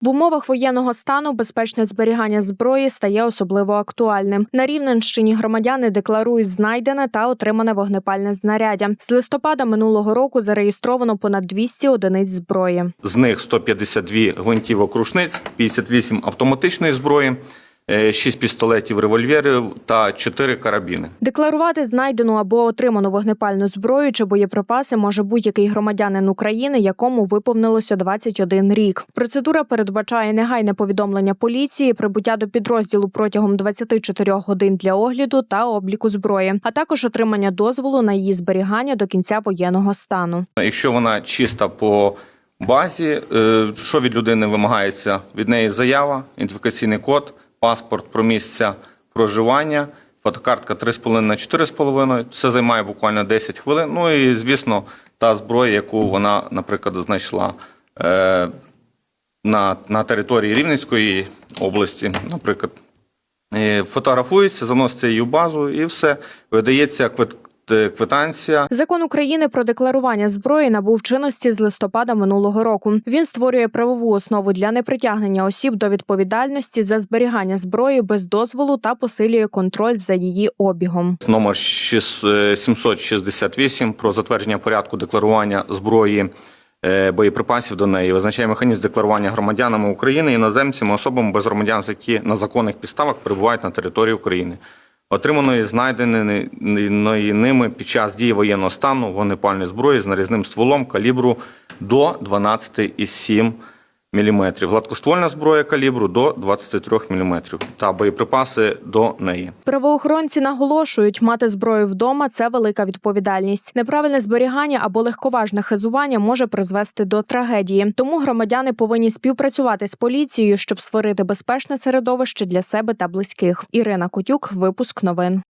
В умовах воєнного стану безпечне зберігання зброї стає особливо актуальним. На Рівненщині громадяни декларують знайдене та отримане вогнепальне знаряддя. З листопада минулого року зареєстровано понад 200 одиниць зброї. З них 152 гвинтівок рушниць, 58 автоматичної зброї, 6 пістолетів револьверів та 4 карабіни. Декларувати знайдену або отриману вогнепальну зброю чи боєприпаси може будь-який громадянин України, якому виповнилося 21 рік. Процедура передбачає негайне повідомлення поліції, прибуття до підрозділу протягом 24 годин для огляду та обліку зброї, а також отримання дозволу на її зберігання до кінця воєнного стану. Якщо вона чиста по базі, е, що від людини вимагається? Від неї заява, ідентифікаційний код, паспорт про місце проживання, фотокартка 3,5 на 4,5. Це займає буквально 10 хвилин. Ну і, звісно, та зброя, яку вона, наприклад, знайшла е, на, на території Рівненської області, наприклад. Фотографується, заноситься її в базу і все. Видається квитанція. Закон України про декларування зброї набув чинності з листопада минулого року. Він створює правову основу для непритягнення осіб до відповідальності за зберігання зброї без дозволу та посилює контроль за її обігом. Номер 6, е, 768 про затвердження порядку декларування зброї. е, Боєприпасів до неї визначає механізм декларування громадянами України, іноземцями, особами без громадянства, які на законних підставах перебувають на території України, отриманої знайденої ними під час дії воєнного стану вогнепальної зброї з нарізним стволом калібру до 12,7 мм, гладкоствольна зброя калібру до 23 мм та боєприпаси до неї. Правоохоронці наголошують, мати зброю вдома це велика відповідальність. Неправильне зберігання або легковажне хизування може призвести до трагедії. Тому громадяни повинні співпрацювати з поліцією, щоб створити безпечне середовище для себе та близьких. Ірина Котюк, випуск новин.